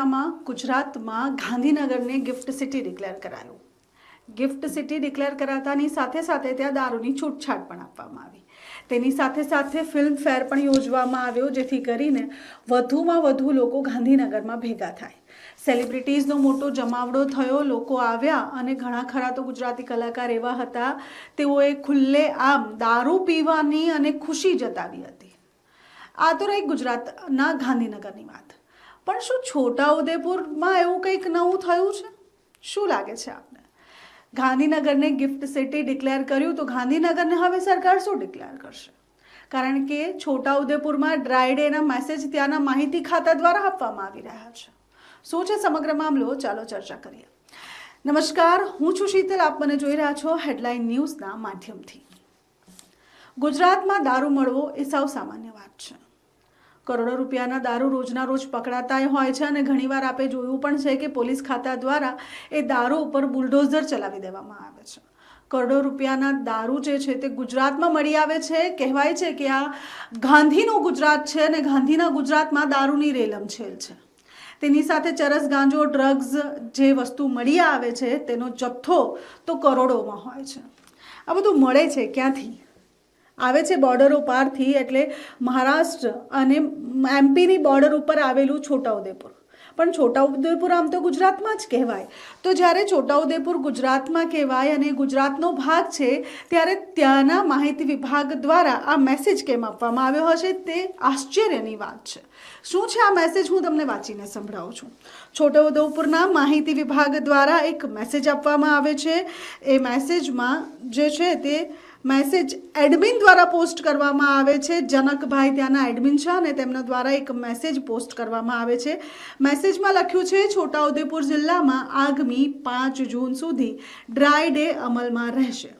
મહિનામાં ગુજરાતમાં ગાંધીનગરને ગિફ્ટ સિટી ડિક્લેર કરાયું. ગિફ્ટ સિટી ડિક્લેર કરાતાની સાથે સાથે ત્યાં દારૂની છૂટછાટ પણ આપવામાં આવી. તેની સાથે સાથે ફિલ્મ ફેર પણ યોજવામાં આવ્યો, જેથી કરીને વધુમાં વધુ લોકો ગાંધીનગરમાં ભેગા થાય. સેલિબ્રિટીઝનો મોટો જમાવડો થયો, લોકો આવ્યા અને ઘણા ખરા તો ગુજરાતી કલાકાર એવા હતા, તેઓએ ખુલ્લે આમ દારૂ પીવાની અને ખુશી જતાવી હતી. આ તો રહી ગુજરાતના ગાંધીનગરની વાત. પણ શું છોટાઉદેપુરમાં એવું કંઈક નવું થયું છે? શું લાગે છે આપને? ગાંધીનગરને ગિફ્ટ સિટી ડિક્લેર કર્યું તો ગાંધીનગરને હવે સરકાર શું ડિક્લેર કરશે? કારણ કે છોટાઉદેપુરમાં ડ્રાય ડેના મેસેજ ત્યાંના માહિતી ખાતા દ્વારા આપવામાં આવી રહ્યા છે. શું છે સમગ્ર મામલો? ચાલો ચર્ચા કરીએ. નમસ્કાર, હું છું શીતલ. આપ મને જોઈ રહ્યા છો હેડલાઇન ન્યૂઝના માધ્યમથી. ગુજરાતમાં દારૂ મળવો એ સૌ સામાન્ય વાત છે. કરોડો રૂપિયાના દારૂ રોજના રોજ પકડાતા હોય છે અને ઘણીવાર આપે જોયું પણ છે કે પોલીસ ખાતા દ્વારા એ દારૂ ઉપર બુલડોઝર ચલાવી દેવામાં આવે છે. કરોડો રૂપિયાના દારૂ જે છે તે ગુજરાતમાં મળી આવે છે. કહેવાય છે કે આ ગાંધીનું ગુજરાત છે અને ગાંધીના ગુજરાતમાં દારૂની રેલમછેલ છે. તેની સાથે ચરસ, ગાંજો, ડ્રગ્સ જે વસ્તુ મળી આવે છે તેનો જથ્થો તો કરોડોમાં હોય છે. આ બધું મળે છે ક્યાંથી? આવે છે બોર્ડરો પારથી એટલે મહારાષ્ટ્ર અને એમપીની બોર્ડર ઉપર આવેલું છોટાઉદેપુર. પણ છોટાઉદેપુર આમ તો ગુજરાતમાં જ કહેવાય. તો જ્યારે છોટાઉદેપુર ગુજરાતમાં કહેવાય અને ગુજરાતનો ભાગ છે, ત્યારે ત્યાંના માહિતી વિભાગ દ્વારા આ મેસેજ કેમ આપવામાં આવ્યો હશે તે આશ્ચર્યની વાત છે. શું છે આ મેસેજ હું તમને વાંચીને સંભળાવું છું. છોટાઉદેપુરના માહિતી વિભાગ દ્વારા એક મેસેજ આપવામાં આવે છે. એ મેસેજમાં જે છે તે મેસેજ એડમિન દ્વારા પોસ્ટ કરવામાં આવે છે. જનકભાઈ ત્યાંના એડમિન છે અને તેમના દ્વારા એક મેસેજ પોસ્ટ કરવામાં આવે છે. મેસેજમાં લખ્યું છે, છોટાઉદેપુર જિલ્લામાં આગામી પાંચ જૂન સુધી ડ્રાય ડે અમલમાં રહેશે.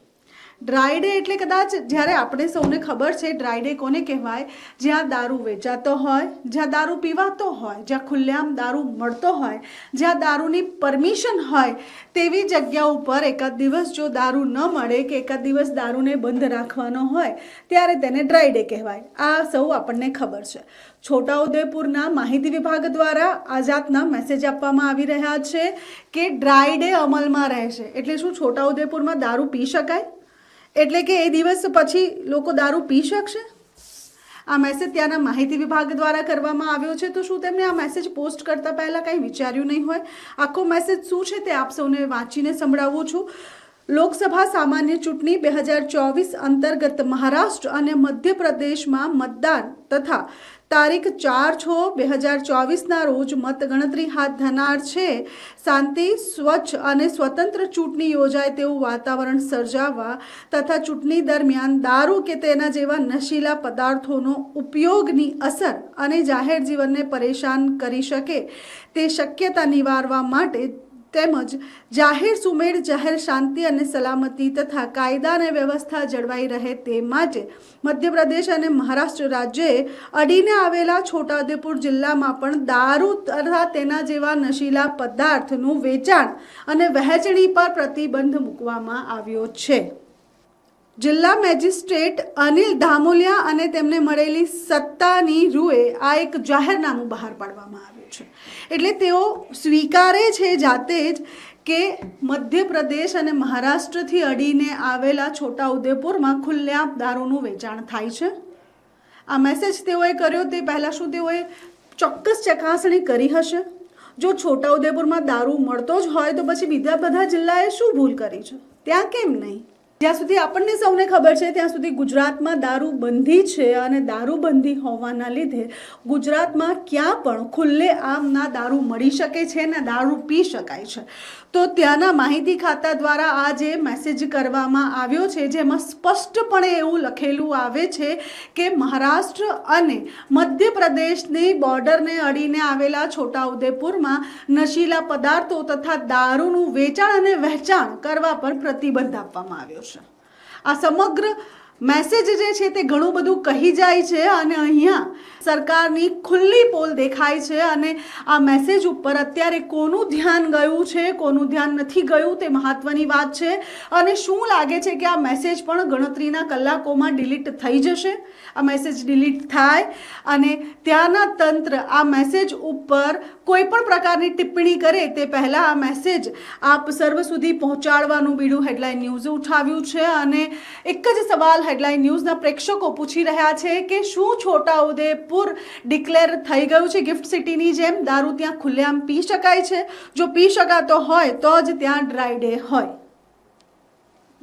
ડ્રાય ડે એટલે કદાચ જ્યારે આપણે સૌને ખબર છે ડ્રાય ડે કોને કહેવાય? જ્યાં દારૂ વેચાતો હોય, જ્યાં દારૂ પીવાતો હોય, જ્યાં ખુલ્લેઆમ દારૂ મળતો હોય, જ્યાં દારૂની પરમિશન હોય, તેવી જગ્યા ઉપર એકાદ દિવસ જો દારૂ ન મળે કે એકાદ દિવસ દારૂને બંધ રાખવાનો હોય, ત્યારે તેને ડ્રાય ડે કહેવાય. આ સૌ આપણને ખબર છે. છોટાઉદેપુરના માહિતી વિભાગ દ્વારા આ જાતના મેસેજ આપવામાં આવી રહ્યા છે કે ડ્રાય ડે અમલમાં રહેશે. એટલે શું છોટાઉદેપુરમાં દારૂ પી શકાય? એટલે કે એ દિવસ પછી લોકો દારૂ પી શકશે? આ મેસેજ ત્યાંના માહિતી વિભાગ દ્વારા કરવામાં આવ્યો છે, તો શું તેમને આ મેસેજ પોસ્ટ કરતા પહેલાં કંઈ વિચાર્યું નહીં હોય? આખો મેસેજ શું છે તે આપ સૌને વાંચીને સંભળાવું છું. લોકસભા સામાન્ય ચૂંટણી બે હજાર ચોવીસ અંતર્ગત મહારાષ્ટ્ર અને મધ્યપ્રદેશમાં મતદાન તથા તારીખ ચાર છ બે હજાર ચોવીસના રોજ મતગણતરી હાથ ધરનાર છે. શાંતિ, સ્વચ્છ અને સ્વતંત્ર ચૂંટણી યોજાય તેવું વાતાવરણ સર્જાવવા તથા ચૂંટણી દરમિયાન દારૂ કે તેના જેવા નશીલા પદાર્થોનો ઉપયોગની અસર અને જાહેર જીવનને પરેશાન કરી શકે તે શક્યતા નિવારવા માટે તેમજ જાહેર સુમેળ, જાહેર શાંતિ અને સલામતી તથા કાયદા અને વ્યવસ્થા જળવાઈ રહે તે માટે મધ્યપ્રદેશ અને મહારાષ્ટ્ર રાજ્યએ અડીને આવેલા છોટાઉદેપુર જિલ્લામાં પણ દારૂ તથા તેના જેવા નશીલા પદાર્થનું વેચાણ અને વહેંચણી પર પ્રતિબંધ મૂકવામાં આવ્યો છે. જિલ્લા મેજિસ્ટ્રેટ અનિલ ધામોલિયા અને તેમને મળેલી સત્તાની રૂએ આ એક જાહેરનામું બહાર પાડવામાં આવ્યું છે. એટલે તેઓ સ્વીકારે છે જાતે જ કે મધ્યપ્રદેશ અને મહારાષ્ટ્રથી અડીને આવેલા છોટાઉદેપુરમાં ખુલ્લેઆમ દારૂનું વેચાણ થાય છે. આ મેસેજ તેઓએ કર્યો તે પહેલાં શું તેઓએ ચોક્કસ ચકાસણી કરી હશે? જો છોટાઉદેપુરમાં દારૂ મળતો જ હોય તો પછી બીજા બધા જિલ્લાએ શું ભૂલ કરી છે? ત્યાં કેમ નહીં? જ્યાં સુધી આપણને સૌને ખબર છે, ત્યાં સુધી ગુજરાતમાં દારૂ બંધી છે અને દારૂ બંધી હોવાના લીધે ગુજરાતમાં ક્યાં પણ ખુલ્લે આમના દારૂ મળી શકે છે ને દારૂ પી શકાય છે. તો ત્યાંના માહિતી ખાતા દ્વારા આ જે મેસેજ કરવામાં આવ્યો છે, જેમાં સ્પષ્ટપણે એવું લખેલું આવે છે કે મહારાષ્ટ્ર અને મધ્યપ્રદેશની બોર્ડરને અડીને આવેલા છોટાઉદેપુરમાં નશીલા પદાર્થો તથા દારૂનું વેચાણ અને વહેંચાણ કરવા પર પ્રતિબંધ આપવામાં આવ્યો છે. આ સમગ્ર મેસેજ જે છે તે ઘણું બધું કહી જાય છે અને અહીંયા સરકારની ખુલ્લી પોલ દેખાય છે અને આ મેસેજ ઉપર અત્યારે કોનું ધ્યાન ગયું છે, કોનું ધ્યાન નથી ગયું તે મહત્વની વાત છે. અને શું લાગે છે કે આ મેસેજ પણ ગણતરીના કલાકોમાં ડિલીટ થઈ જશે? આ મેસેજ ડિલીટ થાય અને ત્યાંના તંત્ર આ મેસેજ ઉપર કોઈ પણ પ્રકારની ટિપ્પણી કરે તે પહેલાં આ મેસેજ આપ સર્વ સુધી પહોંચાડવાનું બીડું હેડલાઇન ન્યૂઝે ઉઠાવ્યું છે અને એક જ સવાલ હેડલાઇન ન્યૂઝના પ્રેક્ષકો પૂછી રહ્યા છે કે શું છોટાઉદેપુર ડિક્લેર થઈ ગયું છે ગિફ્ટ સિટીની જેમ? દારૂ ત્યાં ખુલ્લેઆમ પી શકાય છે? જો પી શકાતો હોય તો જ ત્યાં ડ્રાય ડે હોય.